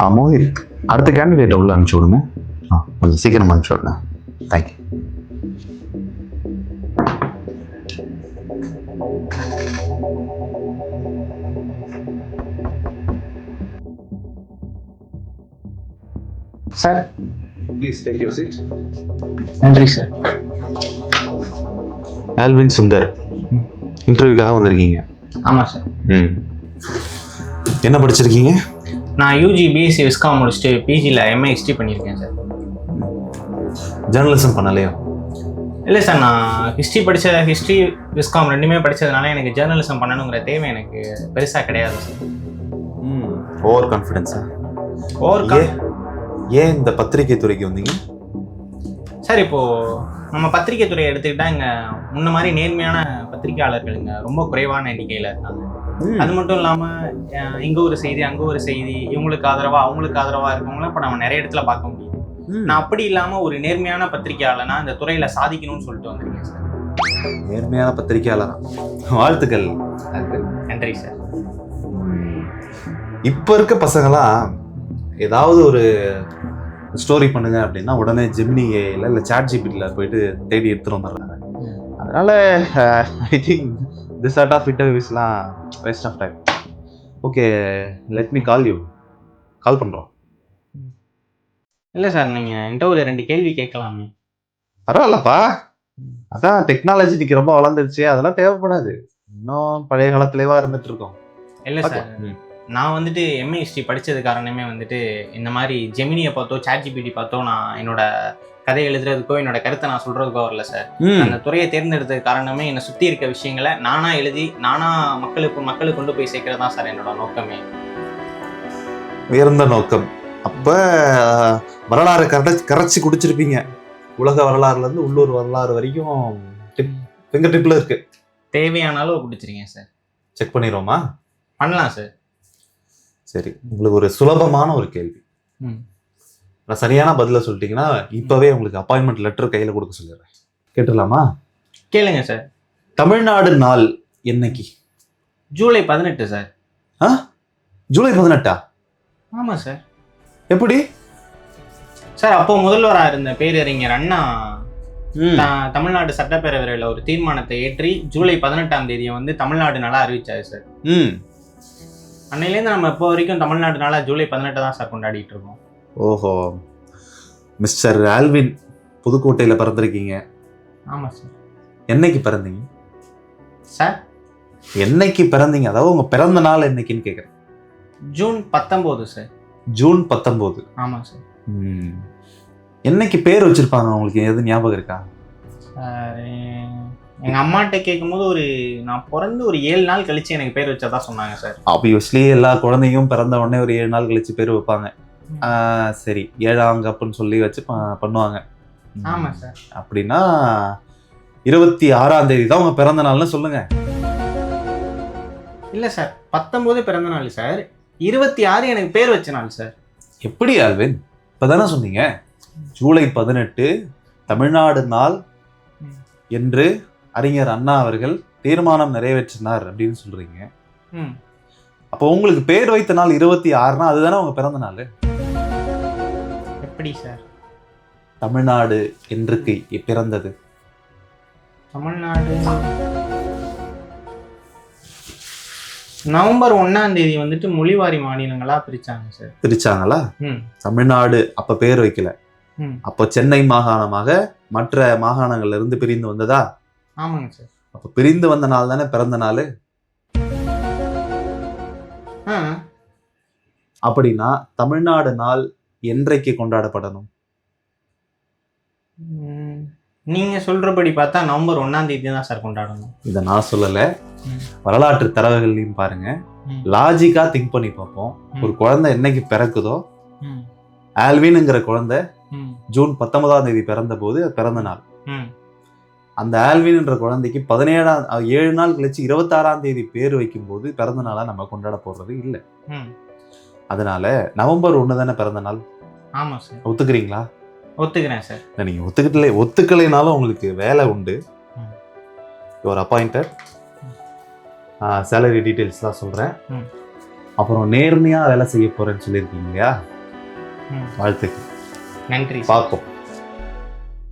ஆ மோஹித் அடுத்த கேண்டிடேட் உள்ள அனுப்பிச்சி விடுங்க. ஆ கொஞ்சம் சீக்கிரம் அனுப்பிச்சி விடுங்க. Thank you sir. Please take your seat நன்றி சார். ஆல்வின் சுந்தர் இன்டர்வியூக்காக வந்திருக்கீங்க. ஆமாம் சார் ம். என்ன படிச்சிருக்கீங்க? நான் யூஜி பிஎஸ்சி விஸ்காம் முடிச்சுட்டு பிஜியில் எம்ஏ ஹிஸ்ட்ரி பண்ணியிருக்கேன் சார் ஜேர்னலிசம் பண்ணலையா? இல்லை சார் நான் ஹிஸ்ட்ரி படித்த ஹிஸ்ட்ரி விஸ்காம் ரெண்டுமே படித்ததுனால எனக்கு ஜேர்னலிசம் பண்ணணுங்கிற தேவை எனக்கு பெருசாக கிடையாது சார் ம். ஓவர் கான்ஃபிடென்ஸா ஓவர் ஏன் இந்த பத்திரிகை துறைக்கு வந்தீங்க? சார் இப்போது நம்ம பத்திரிகை துறையை எடுத்துக்கிட்டா இங்கே முன்ன மாதிரி நேர்மையான பத்திரிகையாளர்கள் இங்கே ரொம்ப குறைவான எண்ணிக்கையில் இருக்காங்க. அது மட்டும் இல்லாமல் இங்கே ஒரு செய்தி அங்கே ஒரு செய்தி இவங்களுக்கு ஆதரவா அவங்களுக்கு ஆதரவா இருக்கவங்கள இப்போ நம்ம நிறைய இடத்துல பார்க்க முடியுது. நான் அப்படி இல்லாமல் ஒரு நேர்மையான பத்திரிகையாளனா இந்த துறையில் சாதிக்கணும்னு சொல்லிட்டு வந்திருக்கேன் சார். நேர்மையான பத்திரிகையாளர்? வாழ்த்துக்கள். நன்றி. சார். இப்போ இருக்க பசங்களாம் ஏதாவது ஒரு ஸ்டோரி பண்ணுங்க அப்படின்னா உடனே ஜெமினி ஏல இல்லை சாட் ஜிபிடியில் போயிட்டு தேடி எடுத்துட்டு வந்துடுறாங்க. அதனால I think this art of இன்டர்வியூஸ்லாம் waste of time okay let me call you call பண்ணுறோம் இல்லை சார் நீங்கள் ஒரு ரெண்டு கேள்வி கேட்கலாமே. பரவாயில்லப்பா. அதான் டெக்னாலஜி இன்னைக்கு ரொம்ப வளர்ந்துருச்சு அதெல்லாம் தேவைப்படாது. இன்னும் பழைய காலத்துலேவா இருந்துட்டு இருக்கோம். இல்லை சார். நான் வந்துட்டு எம்ஏ ஹிஸ்ட்ரி படித்தது காரணமே வந்துட்டு இந்த மாதிரி ஜெமினியை பார்த்தோ சாட் ஜிபிடி பார்த்தோ நான் என்னோட கதை எழுதுறதுக்கோ என்னோட கருத்தை நான் சொல்றதுக்கோ வரல சார் அந்த துறையை தேர்ந்தெடுத்தது காரணமே என்னை சுற்றி இருக்க விஷயங்களை நானா எழுதி நானா மக்களுக்கு மக்களுக்கு கொண்டு போய் சேர்க்கறது தான் சார் என்னோட நோக்கமே. உயர்ந்த நோக்கம். அப்ப வரலாறு கரைச்சி கரைச்சி குடிச்சிருப்பீங்க. உலக வரலாறுல இருந்து உள்ளூர் வரலாறு வரைக்கும் ஃபிங்கர் டிப்ல இருக்கு. தேவையான அளவு பிடிச்சிருக்கேன் சார் செக் பண்ணிடுவோமா? பண்ணலாம் சார் சரி உங்களுக்கு ஒரு சுலபமான ஒரு கேள்வி. நான் சரியான பதில சொல்லிட்டீங்கன்னா இப்பவே உங்களுக்கு அப்பாயின்மெண்ட் லெட்டர் கையில கொடுக்க சொல்லிடுறேன். கேட்டுடலாமா? கேளுங்க சார் தமிழ்நாடு நாள் என்னைக்கு? ஜூலை பதினெட்டு சார் ஆ? ஜூலை பதினெட்டா? ஆமாம் சார் எப்படி? சார் அப்போ முதல்வராக இருந்த பேரறிஞர் அண்ணா. த- தமிழ்நாடு சட்டப்பேரவையில் ஒரு தீர்மானத்தை ஏற்றி ஜூலை பதினெட்டாம் தேதியை வந்து தமிழ்நாடு நாளா அறிவிச்சாரு சார் ம். அன்னையிலேருந்து நம்ம இப்போ வரைக்கும் தமிழ்நாடு நாளா ஜூலை பதினெட்டு தான் சார் கொண்டாடிட்டு இருக்கோம். ஓஹோ. மிஸ்டர் ஆல்வின் புதுக்கோட்டையில் பிறந்திருக்கீங்க. ஆமாம் சார். என்னைக்கு பிறந்தீங்க? சார்? என்னைக்கு பிறந்தீங்க? அதாவது உங்க பிறந்த நாள் என்னைக்குன்னு கேட்குறேன் ஜூன் பத்தொம்போது சார். ஜூன் பத்தொம்போது. ஆமாம் சார். என்னைக்கு பேர் வச்சிருப்பாங்க உங்களுக்கு? எது ஞாபகம் இருக்கா? சார் எங்கள் அம்மாட்ட கேட்கும்போது ஒரு நான் பிறந்து ஒரு ஏழு நாள் கழிச்சு எனக்கு பேர் வச்சதா சொன்னாங்க சார். ஆப்வியஸ்லி எல்லா குழந்தையும் பிறந்த உடனே ஒரு ஏழு நாள் கழிச்சு பேர் வைப்பாங்க. சரி ஏழாம் கப்புன்னு சொல்லி வச்சு பண்ணுவாங்க. ஆமாம் சார். அப்படின்னா இருபத்தி ஆறாம் தேதி தான் உங்க பிறந்த நாள்னு சொல்லுங்க. இல்லை சார் பத்தொம்போது பிறந்த நாள் சார். இருபத்தி ஆறு எனக்கு பேர் வச்ச நாள் சார். எப்படி ஆல்வின்? இப்பதானே சொன்னீங்க. ஜூலை பதினெட்டு தமிழ்நாடு நாள். என்று அறிஞர் அண்ணா அவர்கள் தீர்மானம் நிறைவேற்றினார் அப்படின்னு சொல்றீங்க. அப்போ உங்களுக்கு பேர் வைத்த நாள் இருபத்தி ஆறுனா அதுதானே உங்க பிறந்த நாள்? எப்படி சார்? தமிழ்நாடு என்றுக்கு பிறந்தது. தமிழ்நாடு நவம்பர் ஒன்னாம் தேதி வந்துட்டு மொழிவாரி மாநிலங்களா பிரிச்சாங்க சார். பிரிச்சாங்களா? தமிழ்நாடு அப்ப பேர் வைக்கல. அப்போ சென்னை மாகாணமாக மற்ற மாகாணங்கள்ல இருந்து பிரிந்து வந்ததா? ஆமாங்க சார். அப்ப பிரிந்து வந்த நாள் தானே பிறந்த நாள்? அப்படின்னா தமிழ்நாடு நாள் என்றைக்கு கொண்டாடப்படணும்? நீங்க சொல்றபடி பார்த்தா நவம்பர் ஒன்னாம் தேதி தான் சார் கொண்டாடணும். இதை நான் சொல்லல. வரலாற்று தரவுகள்லையும் பாருங்க. லாஜிக்கா திங்க் பண்ணி பார்ப்போம். ஒரு குழந்தை என்னைக்கு பிறக்குதோ? ஆல்வின்ங்கிற குழந்தை ஜூன் பத்தொன்பதாம் தேதி பிறந்த போது பிறந்த நாள். அந்த ஆல்வின் என்ற குழந்தைக்கு பதினேழாம் ஏழு நாள் கழிச்சு இருபத்தாறாம் தேதி பேர் வைக்கும்போது பிறந்த நாளா நம்ம கொண்டாட போறது இல்லை. ம். அதனால நவம்பர் ஒன்று தானே பிறந்த நாள்? ஆமா சார். ஒத்துக்கிறீங்களா? ஒத்துக்கிறேன் சார். இல்லை நீங்க ஒத்துக்கிட்டலே ஒத்துக்கலைனாலும் உங்களுக்கு வேலை உண்டு. யுவர் அப்பாயிண்டட் சேலரி டீட்டெயில்ஸ் தான் சொல்கிறேன். அப்புறம் நேர்மையாக வேலை செய்ய போகிறேன்னு சொல்லியிருக்கீங்க இல்லையா. வாழ்த்துக்கு நன்றி பார்ப்போம்.